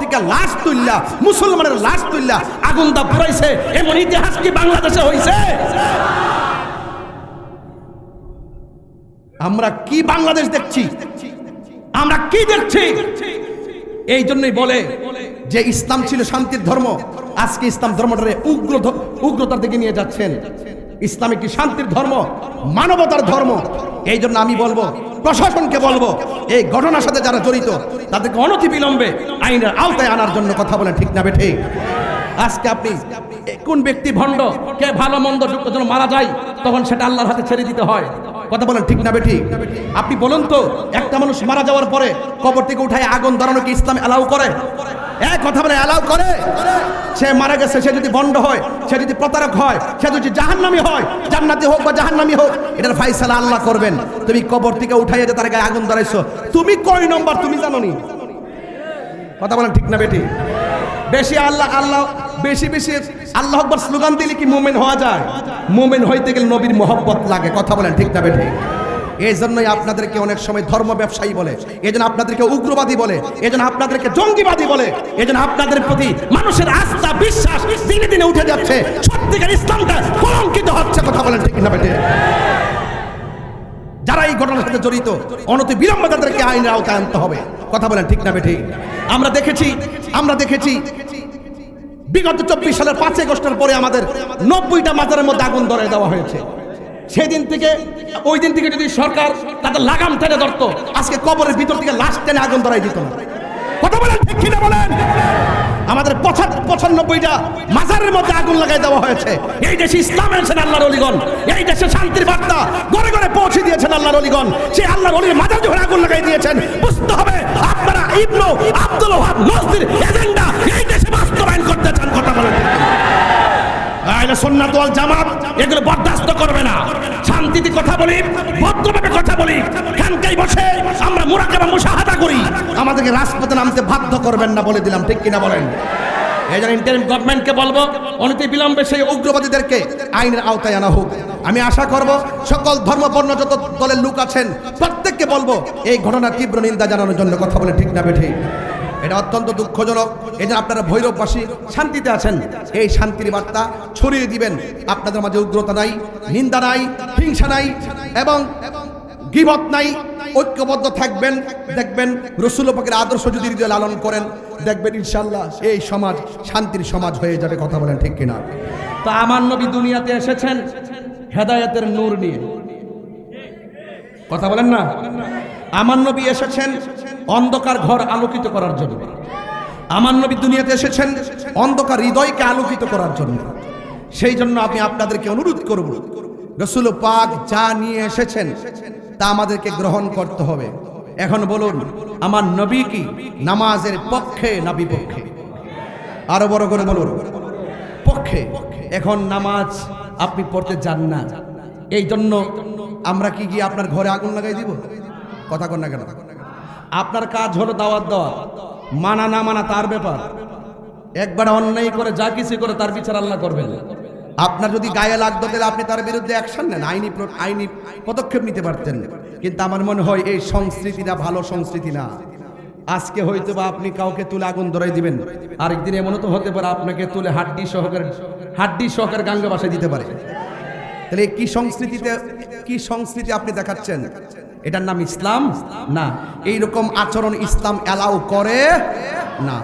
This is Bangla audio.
থেকে লাশ তুললা মুসলমানের লাশ তুললা আগুন দা পুরাইছে এমন ইতিহাস কি বাংলাদেশে হয়েছে আমরা কি বাংলাদেশ দেখছি? আমরা কি দেখছি? এই জন্যই বলে যে ইসলাম ছিল শান্তির ধর্ম, আজকে ইসলাম ধর্মটারে উগ্র উগ্রতার দিকে নিয়ে যাচ্ছেন। ইসলাম একটি শান্তির ধর্ম, মানবতার ধর্ম। এই জন্য আমি বলব প্রশাসনকে বলব, এই ঘটনার সাথে যারা জড়িত, তাদেরকে অনতি বিলম্বে আইনের আওতায় আনার জন্য কথা বলেন, ঠিক না বেঠে? আজকে আপনি কোন ব্যক্তি ভণ্ড, কে ভালো মন্দ যখন মারা যায়, তখন সেটা আল্লাহর হাতে ছেড়ে দিতে হয়। কথা বলেন, ঠিক না বেঠি? আপনি বলুন তো, একটা মানুষ মারা যাওয়ার পরে কবর থেকে উঠায় আগুন ধরানো কি ইসলাম অ্যালাউ করে? এক কথা বলে অ্যালাউ করে। সে মারা গেছে, সে যদি বন্ড হয়, সে যদি প্রতারক হয়, সে যদি জাহান্নামি হয়, জান্নাতি হোক বা জাহান্নামি হোক, এটার ফাইসালা আল্লাহ করবেন। তুমি কবর থেকে উঠাই যে তার আগুন ধরাইছো, তুমি কয় নম্বর তুমি জানো নি কথা বলেন ঠিক না বেটি? বেশি আল্লাহ আল্লাহ, বেশি বেশি আল্লাহ আকবর স্লোগান দিলে কি মোমেন হওয়া যায়? মোমেন হইতে গেলে নবীর মহব্বত লাগে, কথা বলেন ঠিক না বেটি? এই জন্যই আপনাদেরকে অনেক সময় ধর্ম ব্যবসায়ী বলে এই জন্য আপনাদেরকে উগ্রবাদী বলে এই জন্য আপনাদেরকে জঙ্গিবাদী বলে এই জন্য আপনাদের প্রতি মানুষের আস্থা, বিশ্বাস দিনে দিনে উঠে যাচ্ছে। সত্যিকার ইসলামটা কলঙ্কিত হচ্ছে, কথা বলেন ঠিক না বেটে? যারা এই ঘটনার সাথে জড়িত, অনতি বিলম্বে তাদেরকে আইনের আওতায় আনতে হবে, কথা বলেন ঠিক না বেঠি আমরা দেখেছি আমরা দেখেছি, বিগত চব্বিশ সালের পাঁচই আগস্টের পরে আমাদের নব্বইটা মাজারের মধ্যে আগুন ধরে দেওয়া হয়েছে। সেদিন থেকে, ওই দিন থেকে যদি সরকার তাদের লাগাম টেনে ধরতো, আজকে কবরের ভিতর থেকে লাশ টেনে আগুন ধরাই দিত কথা বলেন ঠিক কিনা বলেন? আমাদের পঁচানব্বইটা মাজারের মধ্যে আগুন লাগাই দেওয়া হয়েছে। এই দেশে ইসলাম এনেছেন আল্লাহর অলিগণ। এই দেশে শান্তির বার্তা গড়ে গড়ে পৌঁছে দিয়েছেন আল্লাহর অলিগণ। সেই আল্লাহর অলির মাজার যখন আগুন লাগাই দিয়েছেন, বুঝতে হবে আপনারা ইবনু আব্দুল ওহাব নজদির এজেন্ডা এই দেশে বাস্তবায়ন করতে চান কথা বলেন আইলে সুন্নাত ওয়াল জামাত এগুলো বরদাস্ত করবে না। শান্তিতে কথা বলি ভদ্রভাবে কথা বলি, খানকাই বসে আমরা মুরাকাবা মুশাহাদা করি। আমাদেরকে রাজপথে নামতে বাধ্য করবেন না বলে দিলাম, ঠিক কিনা বলেন? এই জন্য ইন্টারিম গভর্নমেন্টকে বলব অনতি বিলম্বে সেই উগ্রবাদীদেরকে আইনের আওতায় আনা হোক। আমি আশা করব সকল ধর্মবর্ণ যত দলের লোক আছেন, প্রত্যেককে বলব, এই ঘটনার তীব্র নিন্দা জানানোর জন্য কথা বলে ঠিক না বেঠে। এটা অত্যন্ত দুঃখজনক। এই যে আপনারা ভৈরববাসী শান্তিতে আছেন, এই শান্তির বার্তা ছড়িয়ে দিবেন। আপনাদের মাঝে উগ্রতা নাই, নিন্দা নাই, হিংসা নাই এবং গিবত নাই। ঐক্যবদ্ধ থাকবেন, দেখবেন রসুল আদর্শ যদি হৃদয়ে লালন করেন, দেখবেন ইনশাল্লাহ এই সমাজ শান্তির সমাজ হয়ে যাবে, কথা বলেন ঠিক কিনা? তা আমার নবী দুনিয়াতে এসেছেন হেদায়তের নূর নিয়ে। কথা বলেন না? আমার নবী এসেছেন অন্ধকার ঘর আলোকিত করার জন্য। আমার নবী দুনিয়াতে এসেছেন অন্ধকার হৃদয়কে আলোকিত করার জন্য। সেই জন্য আমি আপনাদেরকে অনুরোধ করব, রসুল পাক যা নিয়ে এসেছেন তা আমাদেরকে গ্রহণ করতে হবে। এখন বলুন, আমার নবী কি নামাজের পক্ষে না বিপক্ষে? আরও বড় করে বলুন, পক্ষে। এখন নামাজ আপনি পড়তে যান না। এই জন্য আমরা কি গিয়ে আপনার ঘরে আগুন লাগাই দিব? কথা কন না কেন? আপনার কাজ হলো দাওয়াত দেওয়া। মানা না মানা তার ব্যাপার। একবার অন্যায় করে যা কিছু করে তার বিচার আল্লাহ করবেন। আপনার যদি গায়ে লাগতো, তাহলে আপনি তার বিরুদ্ধে অ্যাকশন নেন। আইনি আইনি পদক্ষেপ নিতে পারতেন। কিন্তু আমার মনে হয় এই সংস্কৃতিটা ভালো সংস্কৃতি না। আজকে হয়তো বা আপনি কাউকে তুলে আগুন ধরাই দিবেন। আরেকদিন এমনও তো হতে পারে আপনাকে তুলে হাড্ডি সহকারে হাড্ডি সহকারে গাঙ্গে বাসায় দিতে পারে। তাহলে কি সংস্কৃতিতে কি সংস্কৃতি আপনি দেখাচ্ছেন? এটার নাম ইসলাম? না। এইরকম আচরণ ইসলাম অ্যালাউ করে না।